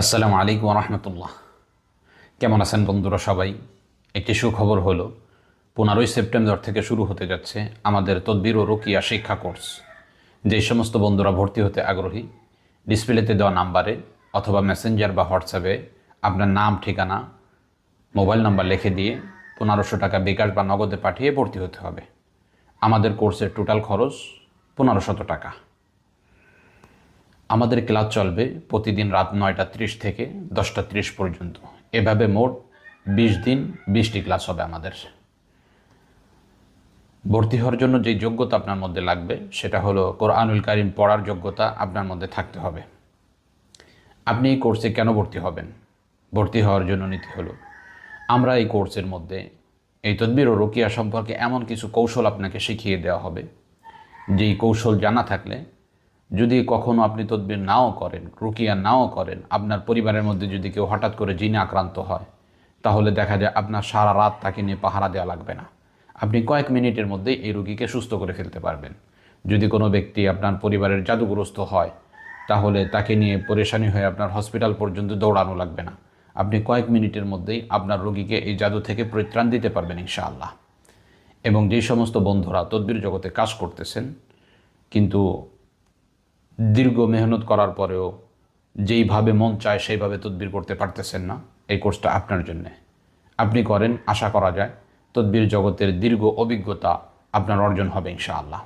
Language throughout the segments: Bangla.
আসসালামু আলাইকুম রহমতুল্লাহ কেমন আছেন বন্ধুরা সবাই? একটি সুখবর হলো, পনেরোই সেপ্টেম্বর থেকে শুরু হতে যাচ্ছে আমাদের তদ্বির ও রুকিয়া শিক্ষা কোর্স। যে সমস্ত বন্ধুরা ভর্তি হতে আগ্রহী, ডিসপ্লেতে দেওয়া নাম্বারে অথবা মেসেঞ্জার বা হোয়াটসঅ্যাপে আপনার নাম, ঠিকানা, মোবাইল নাম্বার লিখে দিয়ে পনেরোশো টাকা বিকাশ বা নগদে পাঠিয়ে ভর্তি হতে হবে। আমাদের কোর্সের টোটাল খরচ পনেরোশত টাকা। আমাদের ক্লাস চলবে প্রতিদিন রাত নয়টা ত্রিশ থেকে দশটা ত্রিশ পর্যন্ত। এভাবে মোট বিশ দিন বিশটি ক্লাস হবে আমাদের। ভর্তি হওয়ার জন্য যে যোগ্যতা আপনার মধ্যে লাগবে, সেটা হলো কোরআনুল কারিম পড়ার যোগ্যতা আপনার মধ্যে থাকতে হবে। আপনি এই কোর্সে কেন ভর্তি হবেন? ভর্তি হওয়ার জন্য নীতি হলো, আমরা এই কোর্সের মধ্যে এই তদবির ও রোকিয়া সম্পর্কে এমন কিছু কৌশল আপনাকে শিখিয়ে দেওয়া হবে। যেই কৌশল জানা থাকলে যদি কখনো আপনি তদবির নাও করেন, রুকিয়া নাও করেন, আপনার পরিবারের মধ্যে যদি কেউ হঠাৎ করে জিনে আক্রান্ত হয়, তাহলে দেখা যায় আপনার সারা রাত তাকে নিয়ে পাহারা দেওয়া লাগবে না। আপনি কয়েক মিনিটের মধ্যেই এই রুগীকে সুস্থ করে ফেলতে পারবেন। যদি কোনো ব্যক্তি আপনার পরিবারের জাদুগ্রস্ত হয়, তাহলে তাকে নিয়ে পরেশানি হয়ে আপনার হসপিটাল পর্যন্ত দৌড়ানো লাগবে না। আপনি কয়েক মিনিটের মধ্যেই আপনার রোগীকে এই জাদু থেকে পরিত্রাণ দিতে পারবেন ইনশাআল্লাহ। এবং যেই সমস্ত বন্ধুরা তদবির জগতে কাজ করতেছেন, কিন্তু দীর্ঘ মেহনত করার পরেও যেইভাবে মন চায় সেইভাবে তদবির করতে পারতেছেন না এই কোর্সটা আপনার জন্যে। আপনি করেন, আশা করা যায়, তদবির জগতের দীর্ঘ অভিজ্ঞতা আপনার অর্জন হবে ইনশাআল্লাহ।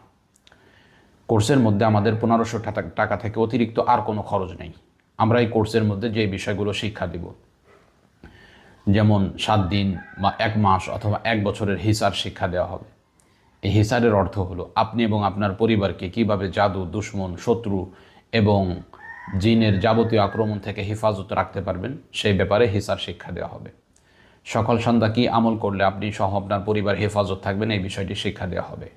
কোর্সের মধ্যে আমাদের পনেরোশো টাকা থেকে অতিরিক্ত আর কোনো খরচ নেই। আমরা এই কোর্সের মধ্যে যে বিষয়গুলো শিক্ষা দিব, যেমন সাত দিন বা এক মাস অথবা এক বছরের হিসার শিক্ষা দেওয়া হবে। এই হিসারের অর্থ হলো আপনি এবং আপনার পরিবারকে কীভাবে জাদু, দুশ্মন, শত্রু এবং জিনের যাবতীয় আক্রমণ থেকে হেফাজত রাখতে পারবেন, সেই ব্যাপারে হিসার শিক্ষা দেওয়া হবে। সকাল সন্ধ্যা কী আমল করলে আপনি সহ আপনার পরিবার হেফাজত থাকবেন, এই বিষয়টি শিক্ষা দেওয়া হবে।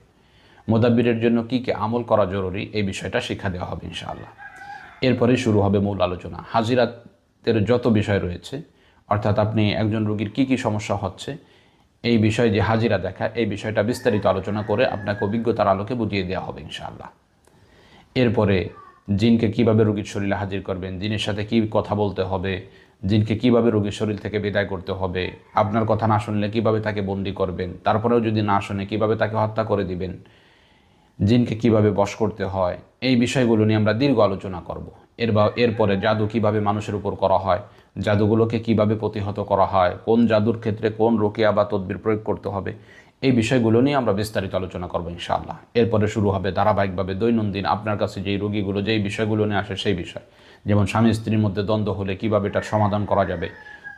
মোদাব্বিরের জন্য কী কী আমল করা জরুরি, এই বিষয়টা শিক্ষা দেওয়া হবে ইনশাআল্লাহ। এরপরে শুরু হবে মূল আলোচনা। হাজিরাতের যত বিষয় রয়েছে, অর্থাৎ আপনি একজন রোগীর কী কী সমস্যা হচ্ছে এই বিষয়ে যে হাজিরা দেখা, এই বিষয়টা বিস্তারিত আলোচনা করে আপনাকে অভিজ্ঞতার আলোকে বুঝিয়ে দেওয়া হবে ইনশাআল্লাহ। এরপরে জিনকে কীভাবে রোগীর শরীরে হাজির করবেন, জিনের সাথে কি কথা বলতে হবে, জিনকে কীভাবে রোগীর শরীর থেকে বিদায় করতে হবে, আপনার কথা না শুনলে কীভাবে তাকে বন্দি করবেন, তারপরেও যদি না শুনে কীভাবে তাকে হত্যা করে দিবেন, জিনকে কীভাবে বশ করতে হয়, এই বিষয়গুলো নিয়ে আমরা দীর্ঘ আলোচনা করব। এর বা, এরপরে জাদু কীভাবে মানুষের উপর করা হয়, জাদুগুলোকে কীভাবে প্রতিহত করা হয়, কোন জাদুর ক্ষেত্রে কোন রোকেয়া বা তদবির প্রয়োগ করতে হবে, এই বিষয়গুলো নিয়ে আমরা বিস্তারিত আলোচনা করব ইনশাআল্লাহ। এরপরে শুরু হবে ধারাবাহিকভাবে দৈনন্দিন আপনার কাছে যেই রোগীগুলো, যেই বিষয়গুলো নিয়ে আসে সেই বিষয়। যেমন স্বামী স্ত্রীর মধ্যে দ্বন্দ্ব হলে কীভাবে এটার সমাধান করা যাবে,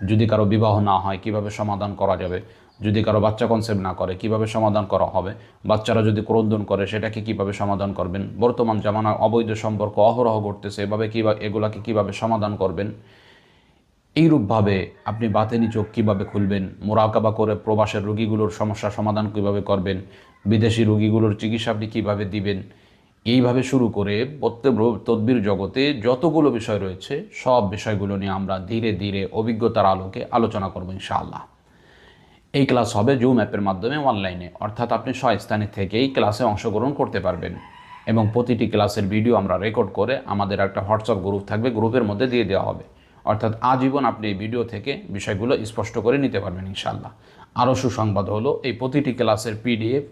যদি কারও বিবাহ না হয় কীভাবে সমাধান করা যাবে যদি কারও বাচ্চা কনসেপ্ট না করে, কীভাবে সমাধান করা হবে? বাচ্চারা যদি ক্রন্দন করে, সেটাকে কীভাবে সমাধান করবেন? বর্তমান জামানায় অবৈধ সম্পর্ক অহরহ ঘটতেছে, এভাবে কীভাবে এগুলাকে কীভাবে সমাধান করবেন? এইরূপভাবে আপনি বাতেনি চোখ কীভাবে খুলবেন? মোরাকাবা করে প্রবাসের রোগীগুলোর সমস্যা সমাধান কীভাবে করবেন? বিদেশি রুগীগুলোর চিকিৎসা আপনি কীভাবে দিবেন? এইভাবে শুরু করে প্রত্যেক তদ্বির জগতে যতগুলো বিষয় রয়েছে, সব বিষয়গুলো নিয়ে আমরা ধীরে ধীরে অভিজ্ঞতার আলোকে আলোচনা করব ইনশাআল্লাহ। এই ক্লাস হবে জুম অ্যাপের মাধ্যমে অনলাইনে। অর্থাৎ আপনি স্বস্থানে থেকেই ক্লাসে অংশগ্রহণ করতে পারবেন। এবং প্রতিটি ক্লাসের ভিডিও আমরা রেকর্ড করে আমাদের একটা হোয়াটসঅ্যাপ গ্রুপ থাকবে, গ্রুপের মধ্যে দিয়ে দেওয়া হবে। অর্থাৎ আজীবন আপনি এই ভিডিও থেকে বিষয়গুলো স্পষ্ট করে নিতে পারবেন ইনশাল্লাহ আরও সুসংবাদ হলো, এই প্রতিটি ক্লাসের পিডিএফ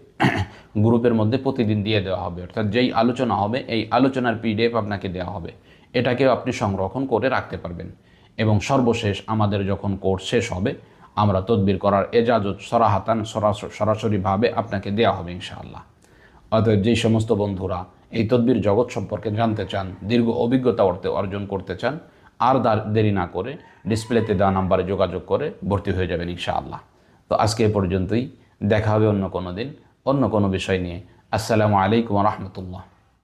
গ্রুপের মধ্যে প্রতিদিন দিয়ে দেওয়া হবে। অর্থাৎ যেই আলোচনা হবে, এই আলোচনার পিডিএফ আপনাকে দেওয়া হবে। এটাকেও আপনি সংরক্ষণ করে রাখতে পারবেন। এবং সর্বশেষ আমাদের যখন কোর্স শেষ হবে আমরা তদবির করার এজাজত সরাহাতান সরাসরিভাবে আপনাকে দেওয়া হবে ইনশাআল্লাহ। অতএব যেই সমস্ত বন্ধুরা এই তদবির জগৎ সম্পর্কে জানতে চান, দীর্ঘ অভিজ্ঞতা অর্থে অর্জন করতে চান, আর দেরি না করে ডিসপ্লেতে দেওয়া নাম্বারে যোগাযোগ করে ভর্তি হয়ে যাবেন ইনশাআল্লাহ। তো আজকে এ পর্যন্তই। দেখা হবে অন্য কোনো দিন, অন্য কোনো বিষয় নিয়ে। আসসালামু আলাইকুম রহমতুল্লাহ।